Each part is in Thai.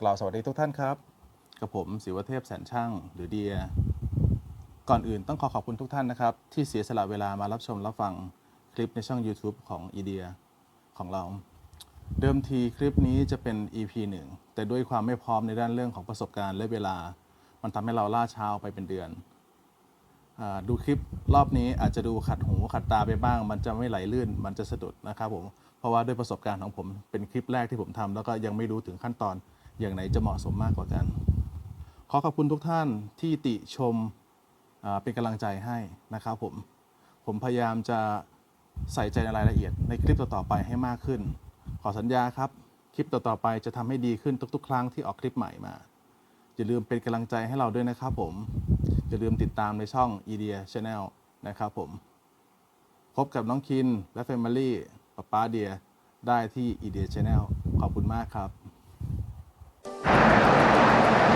กล่าวสวัสดีทุกท่านครับ กับผมศิวเทพแสนช่างหรือเดีย ก่อนอื่นต้องขอขอบคุณทุกท่านนะครับ ที่เสียสละเวลามารับชมรับฟังคลิปในช่อง YouTube ของอีเดียของเรา เดิมทีคลิปนี้จะเป็น EP 1 แต่ด้วยความไม่พร้อมในด้านเรื่องของประสบการณ์และเวลา มันทำให้เราล่าช้าไปเป็นเดือนอดูคลิปรอบนี้อาจจะดูขัดหูขัดตาไปบ้าง มันจะไม่ไหลลื่น มันจะสะดุดนะครับผม เพราะว่าด้วยประสบการณ์ของผมเป็นคลิปแรกที่ผมทำแล้วก็ยังไม่รู้ถึงขั้นตอน อย่างไหนจะเหมาะสมมากกว่ากัน ขอขอบคุณทุกท่านที่ติชมเป็นกำลังใจให้นะครับผม ผมพยายามจะใส่ใจในรายละเอียดในคลิปต่อๆไปให้มากขึ้น ขอสัญญาครับ คลิปต่อๆไปจะทำให้ดีขึ้นทุกๆ ครั้งที่ออกคลิปใหม่มา อย่าลืมเป็นกำลังใจให้เราด้วยนะครับผม อย่าลืมติดตามในช่อง e d i a Channel นะครับผม พบกับน้องคินและ Family ป๊าป้าเดียได้ที่ e d i a Channel ขอบคุณมากครับ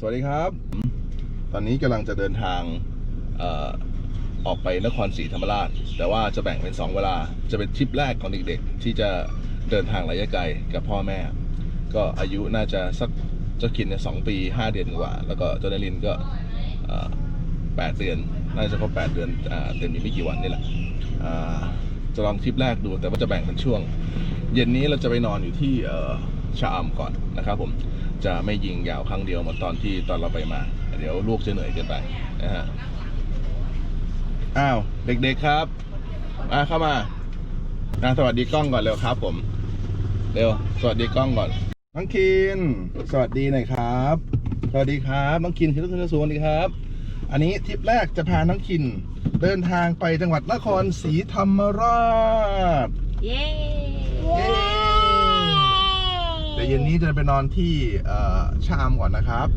สวัสดีครับ ตอนนี้กำลังจะเดินทางอออกไปนครศรีธรรมราช แต่ว่าจะแบ่งเป็น 2 เวลา จะเป็นทริปแรกของเด็กๆ ที่จะเดินทางระยะไกลกับพ่อแม่ ก็อายุน่าจะสักเจ้าคินเนี่ยสองปี 5 เดือนกว่า แล้วก็เจ้าเนลินก็แปดเดือน น่าจะครบแปดเดือนเต็มอีกไม่กี่วันนี่แหละจะลองทริปแรกดูแต่ว่าจะแบ่งเป็นช่วง เย็นนี้เราจะไปนอนอยู่ที่เอ่อชะอำก่อนนะครับผม จะไม่ยิงยาวครั้งเดียวเหมือนตอนที่ตอนเราไปมา เดี๋ยวลูกจะเหนื่อยเกินไปนะฮะอ้าวเด็กๆครับมาเข้ามาอะสวัสดีกล้องก่อนเร็วครับ ผม เร็วสวัสดีกล้องก่อนน้องคิน สวัสดีหน่อยครับ สวัสดีครับน้องคินคือทุกคนสวัสดีครับ อันนี้ทริปแรกจะพาน้องคิน เดินทางไปจังหวัดนครศรีธรรมราชเย้ เย้แต่เย็นนี้จะไปนอนที่ชามก่อนนะครับ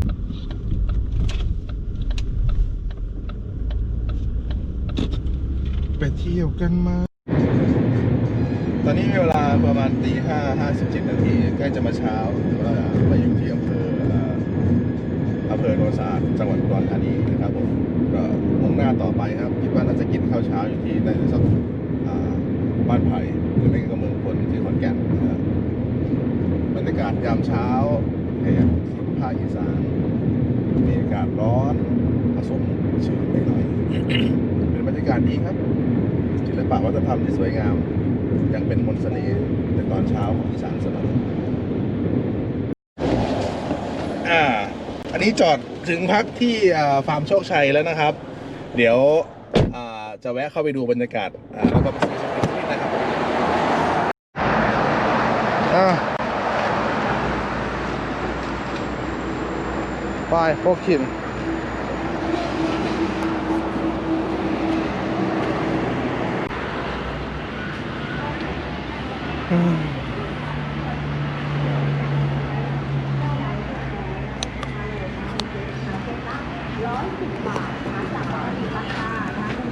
ไปเที่ยวกันมา ตอนนี้เวลาประมาณตีห้าห้าสิบเจ็ดนาทีใกล้จะมาเช้าหรือว่ามาอยู่ที่อำเภออำเภอโนนสะอาดจังหวัดอุดรธานีนะครับผมก็มุ่งหน้าต่อไปครับคิดว่าน่าจะกินข้าวเช้าอยู่ที่ในสักบ้านไผ่หรือไม่ก็เมืองพลที่ขอนแก่นนะครับบรรยาศยามเช้าในภาคอีสานมีอากาศร้อนผสมชื้นหน่อยเป็นบรรยากาศดีครับศิลปะวัฒนธรรมที่สวยงาม ยังเป็นมนต์เสน่ห์ในตอนเช้าของอีสานเสมออ่า อันนี้จอดถึงพักที่ฟาร์มโชคชัยแล้วนะครับ เดี๋ยวจะแวะเข้าไปดูบรรยากาศแล้วก็ไปซื้อช็อปปิ้งนิดนะครับอ่า ไปพวกขิน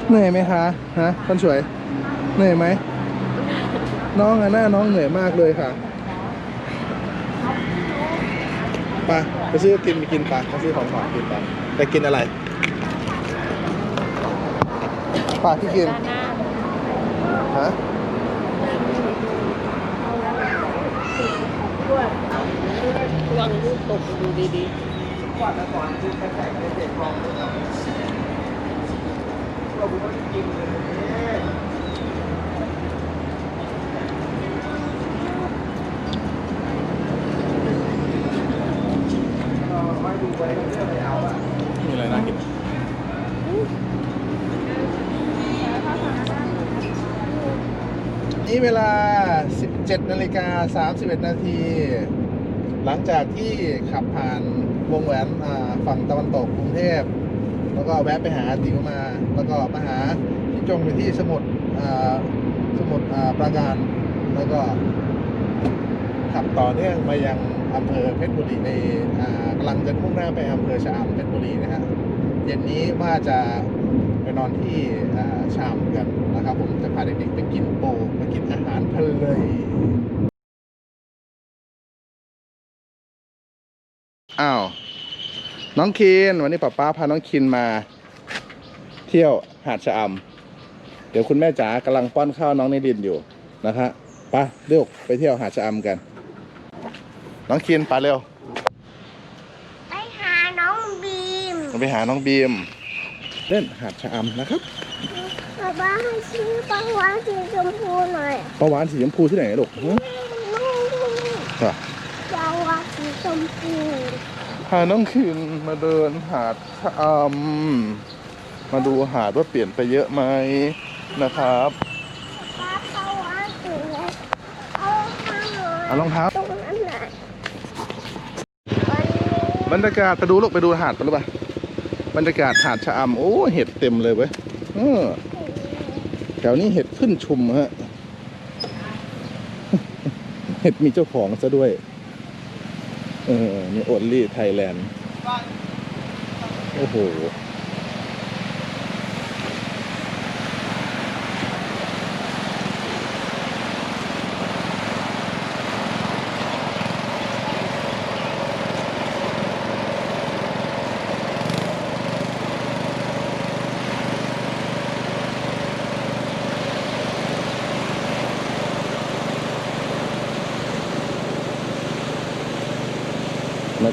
เหนื่อยไหมคะฮะคนสวย เหนื่อยไหม น้องอะหน้าน้องเหนื่อยมากเลยค่ะไป ไปซื้อกินไปกินไปไปซื้อของฝากกินไปแต่กินอะไรปาที่กินฮะวางลูกตกดูดีมีอะไรน่ากิน นี่ เวลา 17นาฬิกา31 นาที หลังจากที่ขับผ่านวงแหวนฝั่งตะวันตกกรุงเทพ แล้วก็แวะไปหาติ๋วมา แล้วก็มาหาที่จงไปที่สมุทรสมุทรปราการ แล้วก็ขับต่อเนื่องมายังอำเภอเพชรบุรีในกำลังจะมุ่งหน้าไปอำเภอชะอำเพชรบุรีนะฮะเย็นนี้ว่าจะ ไปนอนที่อ่าชามกันนะครับผมจะพาเด็กๆไปกินปูไปกินอาหารทะเลอ้าวน้องคินวันนี้ป้าป้าพาน้องคินมา เที่ยวหาดชะอำเดี๋ยวคุณแม่จ๋ากำลังป้อนข้าวน้องนิรินทร์อยู่นะคะไปเร็วไปเที่ยวหาดชะอำกัน น้องคินไปเร็วไปหาน้องบีมไปหาน้องบีม เล่นหาดชะอำนะครับป๊าป๊าให้ซื้อปลาวานสีชมพูหน่อยประวานสีชมพูที่ไหนลูกฮะนู่นค่ะปลาวานสีชมพูพาน้องคินมาเดินหาดชะอำมาดูหาดว่าเปลี่ยนไปเยอะไหมนะครับ ป๊าปลาวานสีเลยเอาข้างหน่อยเอารองเท้า ตรงนั้นไหนวันนี้ บรรยากาศไปดูลูกไปดูหาดไปหรือเปล่า บรรยากาศหาดชะอำโอ้เห็ดเต็มเลยเว้ยแถวนี้เห็ดขึ้นชุมฮะ เห็ดมีเจ้าของซะด้วย เออมีโอลี่ไทยแลนด์ โอ้โห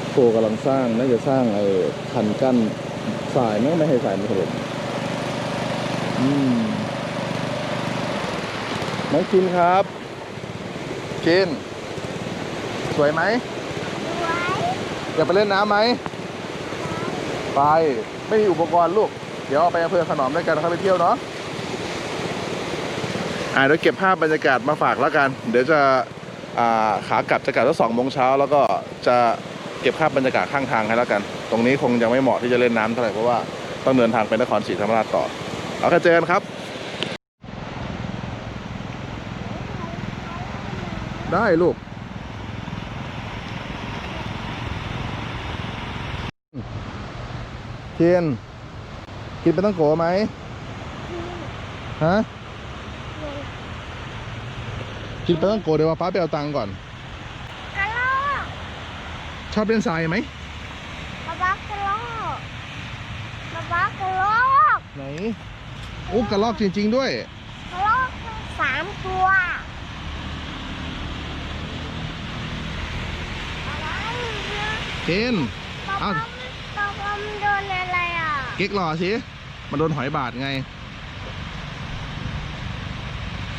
คโครกำลังสร้างน่าจะสร้างไอ้คันกั้นสายมั้งไม่ให้สายมันถล่มอืมน้องคินครับคินสวยไหมไว้อยากไปเล่นน้ำไหม ไป ไม่มีอุปกรณ์ลูก เดี๋ยวเอาไปอำเภอขนอมด้วยกันนะครับไปเที่ยวเนาะอ่าเดี๋ยวเก็บภาพบรรยากาศมาฝากแล้วกัน เดี๋ยวจะอ่าขากลับจะกลับสักสองโมงเช้าแล้วก็จะ เก็บภาพบรรยากาศข้างทางให้แล้วกัน ตรงนี้คงยังไม่เหมาะที่จะเล่นน้ำเท่าไหร่เพราะว่าต้องเดินทางไปนครศรีธรรมราชต่อเอาแค่เจอกันครับ ได้ลูกเทียนกินไปต้องโกไหมฮะกินไปต้องโกเดี๋ยวว่าป้าไปเอาตังค์ก่อน ชอบเล่นทรายไหมป๊าป๊ากระโลกป๊าป๊ากระโลกไหนโอ้กระลอกจริง ๆ ด้วยกระโลกสามตัวอะไรเนี่ยเกนป๊าเอ้าป๊าป๊าป๊ามันโดนอะไรอะเก๊กหล่อสิมันโดนหอยบาดไง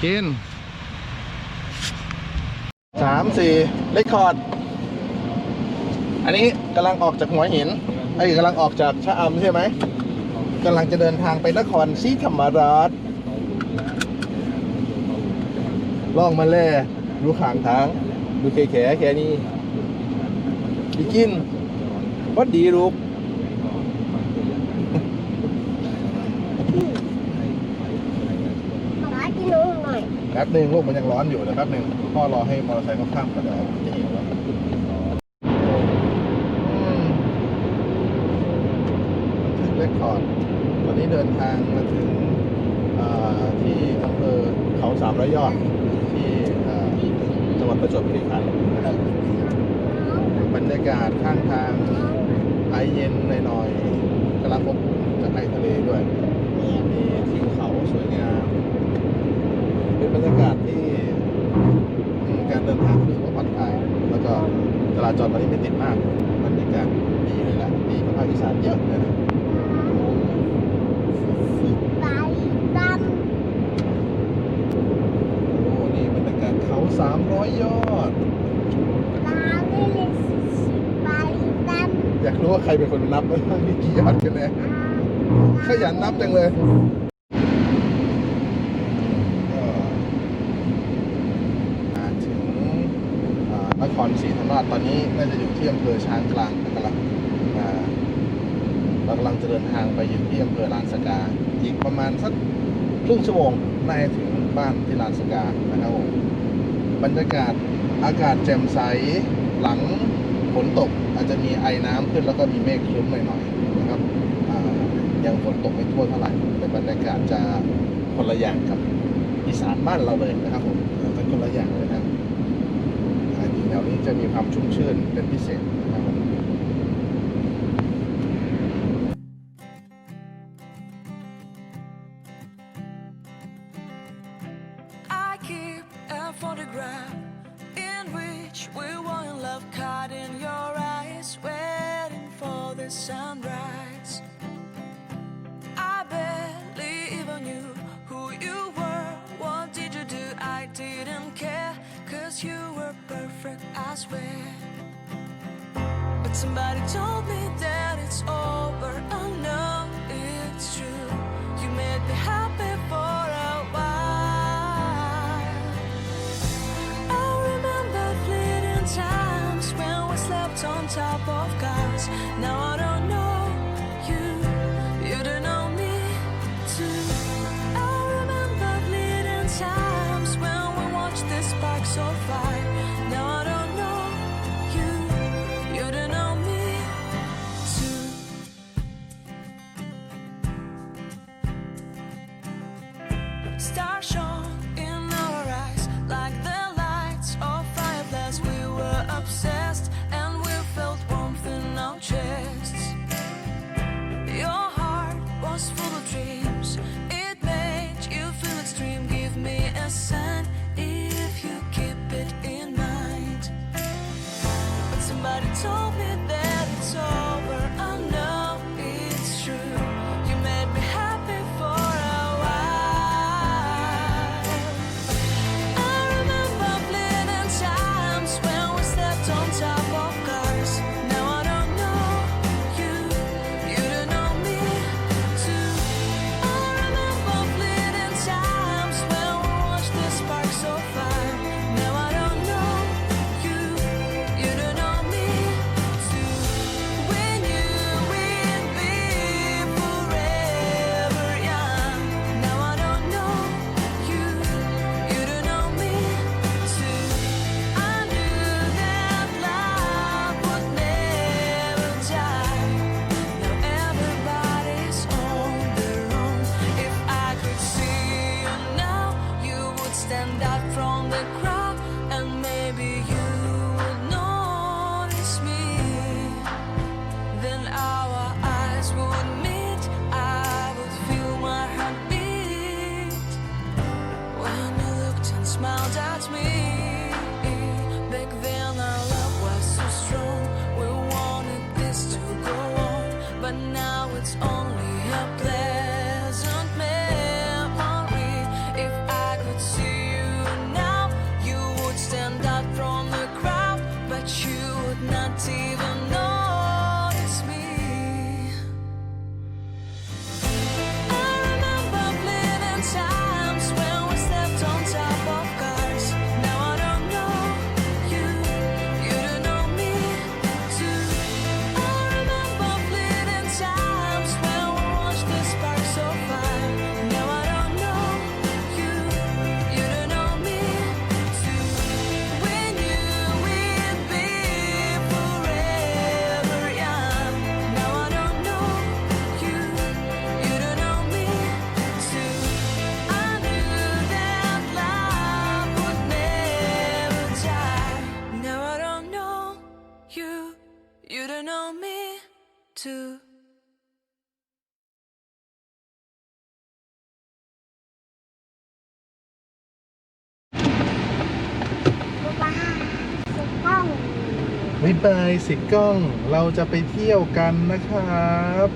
เกนสามสี่เลคคอร์ด อันนี้กำลังออกจากหัวหินไอ้ยกำลังออกจากชะอำใช่ไหมกำลังจะเดินทางไปนครศรีธรรมราชล่องมาแล่ดูขางทาง ดูแขแขแค่นี้ดีกินวัดดีลูกป๊ากินนมหน่อยแป๊บหนึ่งลูกมันยังร้อนอยู่เดี๋ยวแป๊บหนึ่งพ่อรอให้มอเตอร์ไซค์เขาข้ามก่อนเดี๋ยวจะหิวแล้วอืมบันทึก เรคคอร์ดตอนนี้เดินทางมาถึงที่อำเภอเขาสามร้อยยอดที่จังหวัดประจวบคีรีขันธ์นะครับบรรยากาศข้างทางไอเย็นหน่อยๆกำลังอบอุ่นจากไอทะเลด้วย มีทิวเขาสวยงาม เป็นบรรยากาศที่การเดินทางรู้สึกว่าผ่อนคลาย แล้วก็จราจรตอนนี้ไม่ติดมากบรรยากาศดีเลยแหละดีกว่าภาคอีสานเยอะเลยนะ สิบใบด โอ้นี่บรรยากาศเขาสาม ร้อยยอดำลาวนี่เลยสิบใบดำอยากรู้ว่าใครเป็นคนนับว่ามีกี่ยอดกันแน่อ่าขยันนับจังเลยก็มาถึงอ่านครศรีธรรมราชตอนนี้น่าจะอยู่ที่อำเภอช้างกลางกำลังอ่าเรากำลังจะเดินทางไปอยู่ที่อำเภอลานสกา อีกประมาณสักครึ่งชั่วโมงน่าจะถึงบ้านที่ลานสกานะครับผม บรรยากาศอากาศแจ่มใสหลังฝนตกอาจจะมีไอน้ำขึ้นแล้วก็มีเมฆครึ้มหน่อยๆนะครับยังฝนตกไม่ทั่วเท่าไหร่แต่บรรยากาศจะคนละอย่างกับอีสานบ้านเราเลยนะครับผมเป็นคนละอย่างเลยนะครับอันนี้แถวนี้จะมีความชุ่มชื่นเป็นพิเศษ top of cars. Now I don't know somebody told me that it's over. Too. บ้าสุดต้องบ๊ายบายสิกล้องเราจะไปเที่ยวกันนะครับ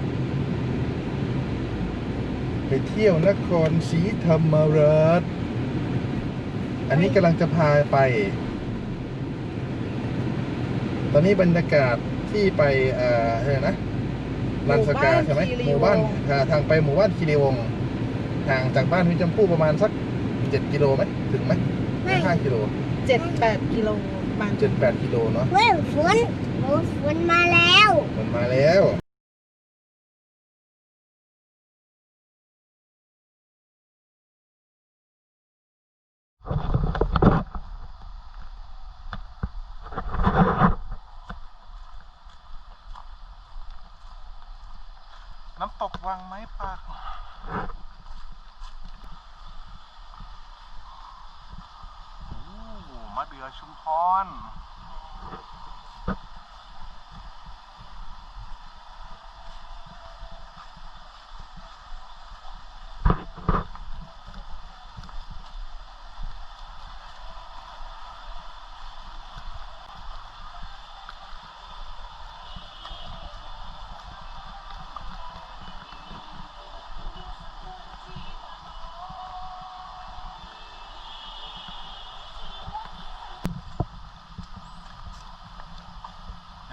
ไปเที่ยวนครศรีธรรมราชอันนี้กำลังจะพาไป ตอนนี้บรรยากาศที่ไปเอ่ออะไรนะ ลานสกาใช่ไหมหมู่บ้านอ่าทางไปหมู่บ้านคีรีวงศ์ห่างจากบ้านพี่จำพู่ประมาณสักเจ็ดกิโลไหมถึงไหมไม่ห้ากิโลเจ็ดแปดกิโลประมาณเจ็ดแปดกิโลเนาะเฮ้ยฝนโอ้ฝนมาแล้ว มันมาแล้ว วังไม้ปากโอ้มาเดือชุมพร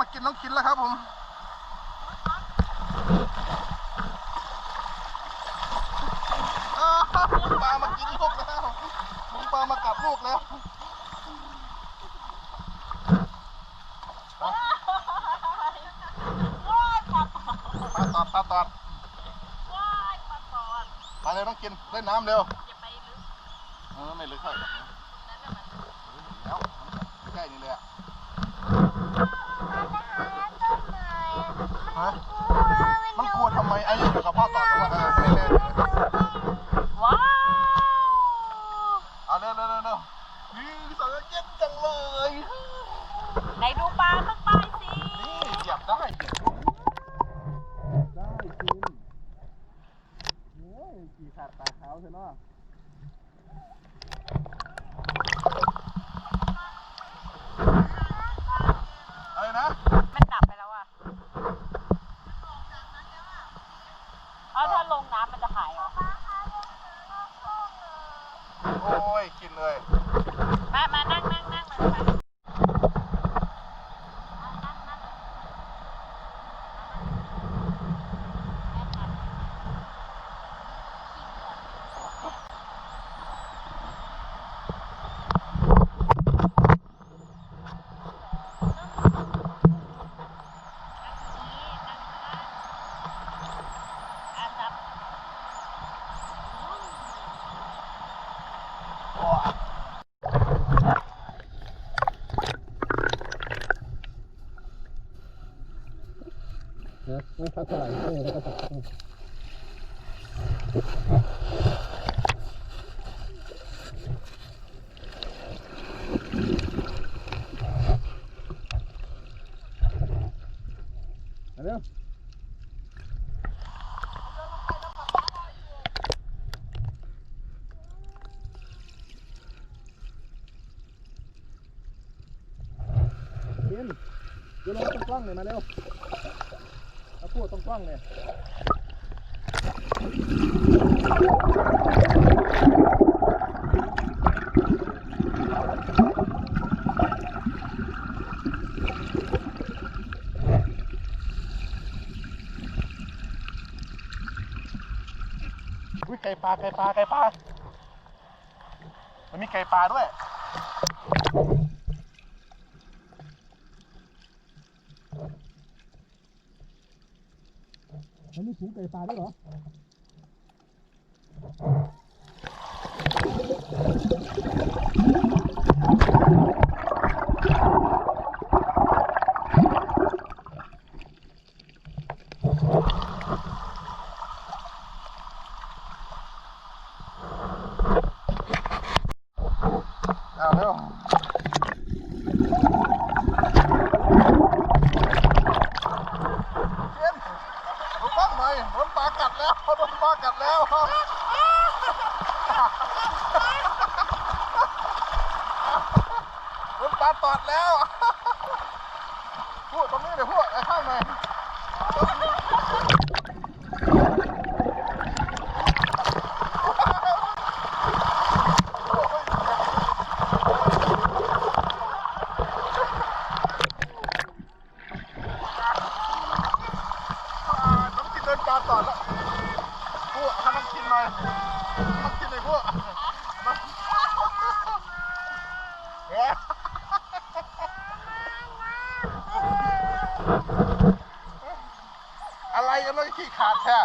มากินน้องคินแล้วครับผมอ้าวฝูงปลามากินลูกแล้วฝูงปลามากัดลูกแล้วปลาตอดปลาตอดมาเร็วต้องกินเล่นน้ำเร็วเออไม่ลึกเท่าไหร่หรอกนะแล้วใกล้ๆนี่เลยอะ ฮะมันกลัวทำไมไอ้อยู่กับพ่อต่อกันว่าเออเร็วๆว้าวเอาเร็วเร็วเร็วเร็วนี่สังเกตเย็นจังเลยไหนดูปลาข้างใต้สินี่เหยียบได้เหยียบได้จริงโอ้ยขี่ขาดตาเท้าใช่เนาะอะไรนะ มันดับไปแล้วอะเอาถ้า ลงน้ำมันจะหายเหรอโอ้ย กินเลย มา มานั่งนั่งนั่งมามา เไม่พักเท่าไหร่เออแล้ วก็ตัดมางกล้องเลยไก่ปลาไก่ปลาไก่ปลา มันมีไก่ปลาด้วย มันมีฝูงไก่ปลาด้วยเหรอ เอาเร็วเย็นดูกล้องหน่อยโดนปลากัดแล้วโดน ปลากับแล้วโดนปลาตอดแล้ว พูดตรงนี้เดี๋ยวพูดไอ้ข้างหน่อยอ่าน้ำกินโดนปลาตอดแล้วพูดให้มันกินหน่อยมันกินหน่อยพูดมาเอ๊ะ อะไรกั นเลยขี้ขาดแท้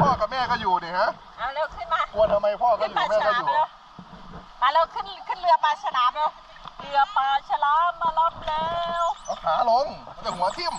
พ่อกับแม่ก็อยู่นี่ฮะเอาเร็วขึ้นมากลัวทำไมพ่อก็ขึ้นอยู่ปลาแม่ฉก็ลาอมยู่เร็วมาเร็วขึ้นขึ้นเรือปลาฉลามเร็วเรือปลาฉลามมารับแล้วเอาขาลงมันจะหัวทิ่ม